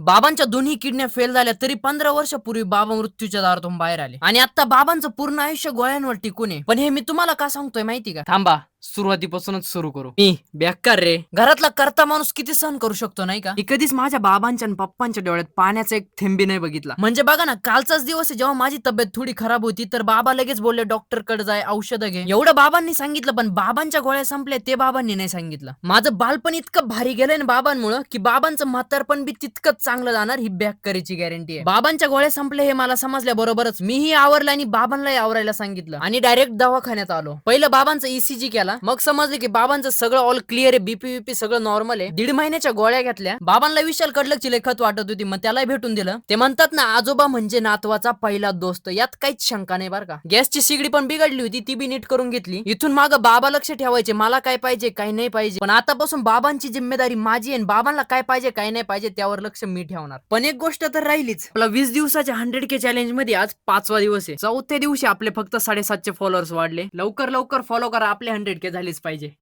बाबांच्या दोन्ही किडन्या फेल झाल्या तरी पंधरा वर्षापूर्वी बाबा मृत्यूच्या दारातून बाहेर आले. आणि आता बाबांचं पूर्ण आयुष्य गोळ्यांवर टिकून आहे. पण हे मी तुम्हाला का सांगतोय माहिती का? थांबा. सुरुवातीपासूनच सुरू करू. मी बेकार रे. घरातला करता माणूस किती सहन करू शकतो नाही का? मी कधीच माझ्या बाबांच्या आणि पप्पांच्या डोळ्यात पाण्याचा एक थेंबी नाही बघितला. म्हणजे बघा ना कालचाच दिवस आहे जेव्हा माझी तब्येत थोडी खराब होती तर बाबा लगेच बोलले डॉक्टरकडे जाय औषधं घे. एवढं बाबांनी सांगितलं पण बाबांच्या गोळ्या संपल्या ते बाबांनी नाही सांगितलं. माझं बालपण इतकं भारी गेलंय ना बाबांमुळं की बाबांचं म्हातारपण बी तितकंच चांगलं जाणार ही बॅक करायची गॅरंटी आहे. बाबांच्या गोळ्या संपल्या हे मला समजल्या बरोबरच मीही आवरलं आणि बाबांनाही आवरायला सांगितलं. आणि डायरेक्ट दवाखान्यात आलो. पहिलं बाबांचं ईसीजी केला. मग समजलं की बाबांचं सगळं ऑल क्लिअर आहे बीपी बीपी सगळं नॉर्मल आहे. दीड महिन्याच्या गोळ्या घेतल्या. बाबांना विशाल कडलकची लेखत वाटत होती मग त्याला भेटून दिलं. ते म्हणतात ना आजोबा म्हणजे नातवाचा पहिला दोस्त. यात काहीच शंका नाही बरं का. गॅसची सिगडी पण बिघडली होती ती बी नीट करून घेतली. इथून माग बाबा लक्ष ठेवायचे मला काय पाहिजे काय नाही पाहिजे. पण आतापासून बाबांची जिम्मेदारी माझी आहे बाबांना काय पाहिजे काय नाही पाहिजे त्यावर लक्ष मी ठेवणार. पण एक गोष्ट तर राहिलीच. आपला वीस दिवसाच्या हंड्रेड के चॅलेंजमध्ये आज पाचवा दिवस आहे. चौथ्या दिवशी आपले फक्त साडेसातशे फॉलोअर्स वाढले. लवकर लवकर फॉलो करा आपले हंड्रेड के झालेच पाहिजे